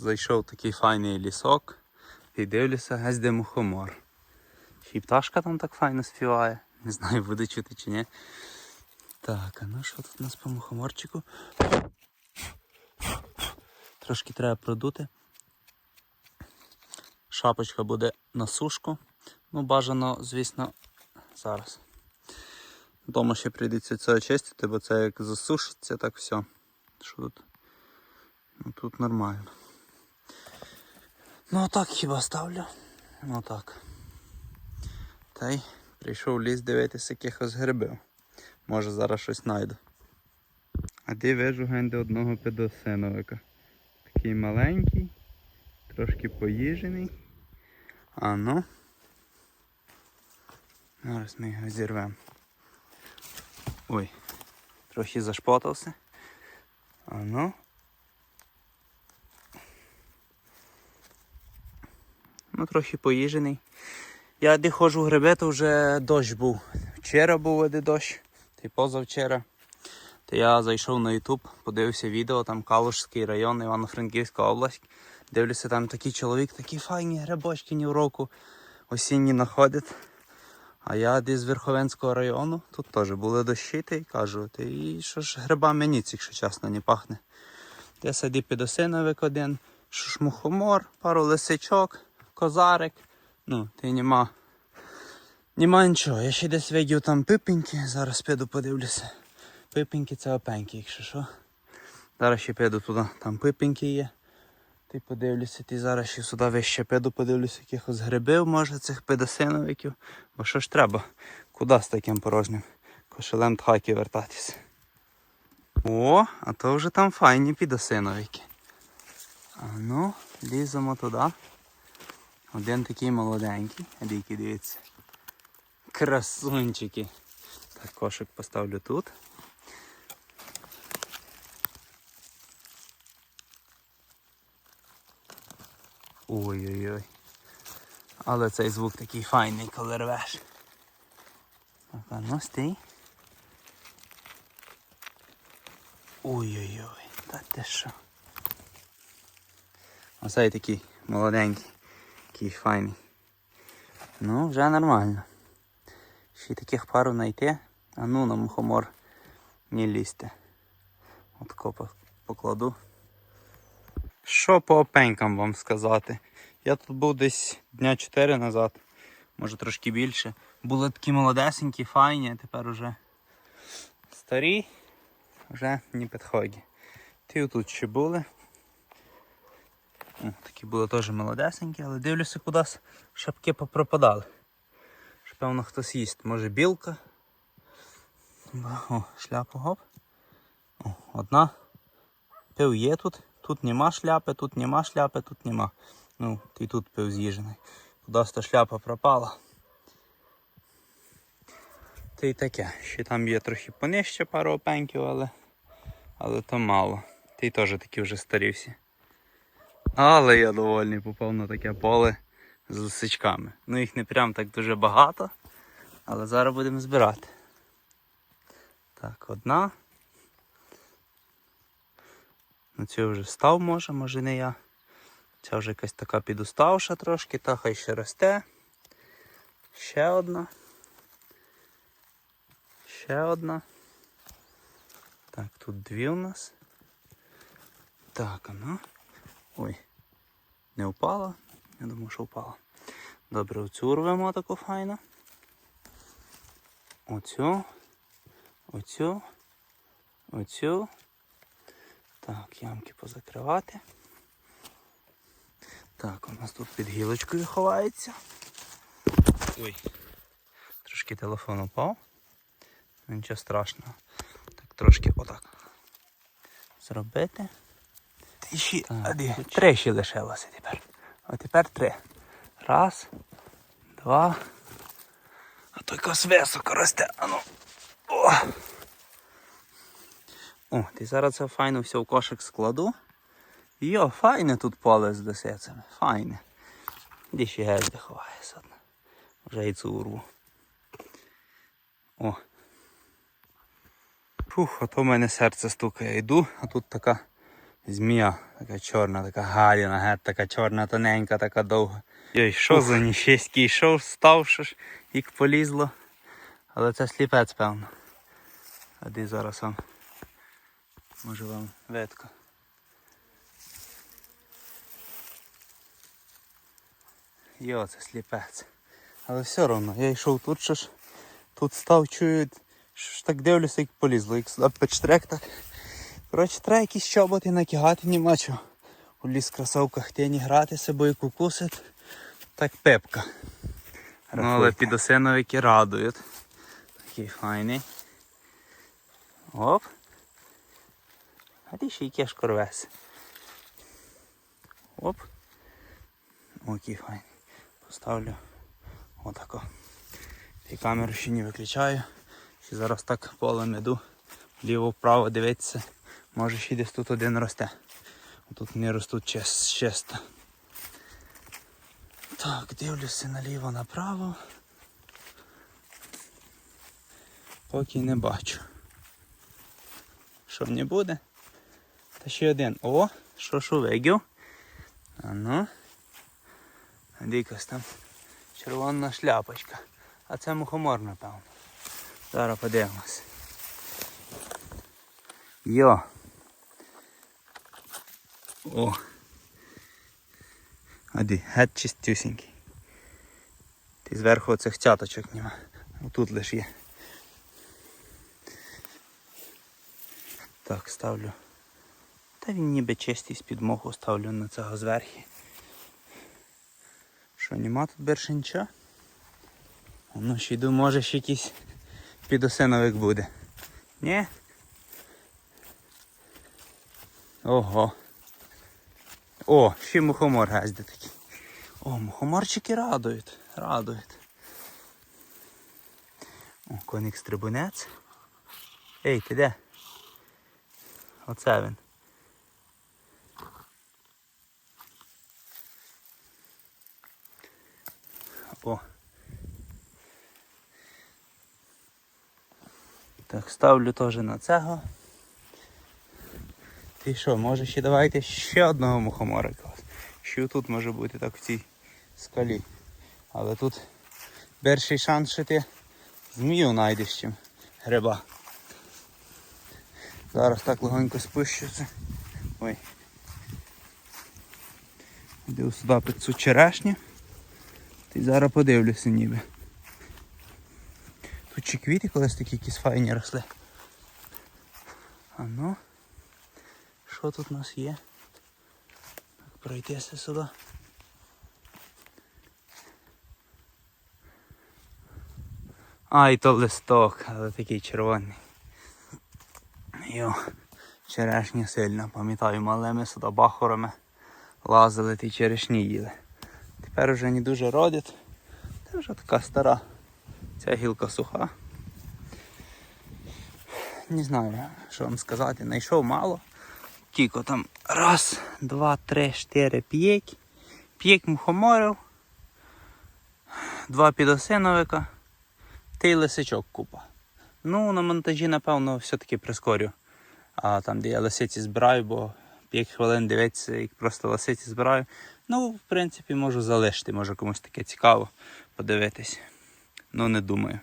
зайшов такий файний лісок і дивлюся, геть де мухомор. Ще пташка там так файно співає. Не знаю, буде чути чи ні. Так, а ну що тут у нас по мухоморчику? Трошки треба продути. Шапочка буде на сушку. Ну, бажано, звісно, зараз. Дома ще прийдеться це очистити, бо це як засушиться, так все. Що тут? Ну тут нормально. Ну так хіба ставлю. Ну так. Та й прийшов ліс дивитися якихось грибів. Може зараз щось знайду. А де вижу генди одного підосиновика. Такий маленький, трошки поїжений. А ну. Зараз ми його зірвемо. Ой, трохи зашпотався. А ну. Ну, трохи поїжений. Я де ходжу гриби, то вже дощ був. Вчора був один дощ, та й позавчора. То я зайшов на YouTube, подивився відео, там Калушський район, Івано-Франківська область. Дивлюся, там такий чоловік, такі файні грибочки ні в року осінні знаходить. А я десь з Верховенського району, тут теж були дощі, та й кажу, ти і що ж грибами ніц, якщо чесно, не пахне. Я саді підосиновик один, що ж мухомор, пару лисичок, козарик. Ну, ти нема. Нема нічого. Я ще десь видів там пипеньки, зараз піду подивлюся. Пипеньки це опеньки, якщо що. Зараз ще піду туди, там пипеньки є. Ти подивлюся, ти зараз ще сюди вище піду, подивлюся якихось грибів, може, цих педосиновиків. Бо що ж треба? Куди з таким порожнім кошелем тхаки вертатися? О, а то вже там файні підосиновики. А ну, ліземо туди. Один такий молоденький, дійки дивіться. Красунчики. Так, кошик поставлю тут. Ой-ой-ой. Але цей звук такий файний, коли рвеш. Так, ну стій. Ой-ой-ой, та ти що? Оцей такий молоденький, такий файний. Ну, вже нормально. Ще й таких пару знайти, а ну на мухомор не лізьте. От копа покладу. Що по опенькам вам сказати? Я тут був десь дня 4 назад, може трошки більше. Були такі молодесенькі, файні, а тепер уже старі, вже не підходять. Ті тут ще були. О, такі були теж молодесенькі, але дивлюся кудись шапки попропадали. Що певно хтось їсть. Може білка. О, шляпу гоп. О, одна. Пив є тут. Тут нема шляпи, тут нема шляпи, тут нема. Ну, і тут пив з'їжений. Кудись та шляпа пропала. Та й таке. Ще там є трохи понижче пару опеньків, але, але то мало. Й теж такі вже старі всі. Але я довольний, попав на таке поле з лисичками. Ну їх не прям так дуже багато, але зараз будемо збирати. Так, одна. На цю вже став може, може не я. Ця вже якась така підуставша трошки, та хай ще росте. Ще одна. Ще одна. Так, тут дві у нас. Так, а ну. Ой, не впала? Я думаю, що впала. Добре, оцю рвемо таку файно. Оцю. Оцю. Оцю. Так, ямки позакривати. Так, у нас тут під гілочкою ховається. Ой. Трошки телефон упав. Нічого страшного. Так, трошки отак. Зробити. Ти ще, де? Три ще лишилося тепер. А тепер три. Раз, два. А то якось високо росте. Ану. О! О, ти зараз це файно все в кошик складу. Йо, файне тут поле з десецями. Файне. Де ще гезди ховається одна. Вже і цю урву. О. Фух, а то в мене серце стукає. Йду, а тут така Змія, така чорна, така галіна, геть така чорна, тоненька, така довга. Йой, що за ніщеський йшов, став, що ж, як полізло. Але це сліпець, певно. А де зараз вам? Може вам ветко. Йо, це сліпець. Але все одно, я йшов тут, що ж тут став, чую, що ж так дивлюся, як полізло, як сюди печтрек так. Коротше, треба якісь чоботи накигати, нема чого. У ліс кросовках тені грати собою кукусить. Так пепка. Ну, але підосиновики радують. Такий файний. Оп. А ти ще й кешко рвес. Оп. О, який файний. Поставлю отако. І камеру ще не виключаю. Ще зараз так полем іду. Вліво-вправо дивитися. Може ще десь тут один росте. Тут не ростуть чисто. Так, дивлюся наліво направо. Поки не бачу. Що не буде? Та ще один. О, що ж увидів? А ну. Там червона шляпочка. А це мухомор, напевно. Зараз подивимось. Йо. О. Ади, геть чистюсінький. Ти зверху оцих цяточок нема. Отут лиш є. Так, ставлю. Та він ніби чистий з-під ставлю на цього зверху. Що, нема тут нічого? Ну, ще йду, може ще якийсь підосиновик буде. Ні? Ого. О, ще мухомор газде такий. О, мухоморчики радують, радують. О, коник стрибунець. Ей, ти де? Оце він. О. Так, ставлю теж на цього. Ти що, може ще давайте ще одного мухоморика. Що тут може бути так в цій скалі. Але тут перший шанс, що ти змію знайдеш чим гриба. Зараз так легонько спущуся. Ой. Йду сюди під цю черешню. Ти зараз подивлюся ніби. Тут чи квіти колись такі якісь файні росли. А ну. Що тут у нас є? Так, пройтися сюди. А, і то листок, але такий червоний. Йо, черешня сильна, пам'ятаю, малими сюди бахорами лазили ті черешні їли. Тепер вже не дуже родять. Це вже така стара. Ця гілка суха. Не знаю, що вам сказати, знайшов мало. Кіко там раз, два, три, чотири, п'ять. П'ять мухоморів. Два підосиновика. Та й лисичок купа. Ну, на монтажі, напевно, все-таки прискорю. А там, де я лисиці збираю, бо 5 хвилин дивитися, як просто лисиці збираю. Ну, в принципі, можу залишити, може комусь таке цікаво подивитись. Ну, не думаю.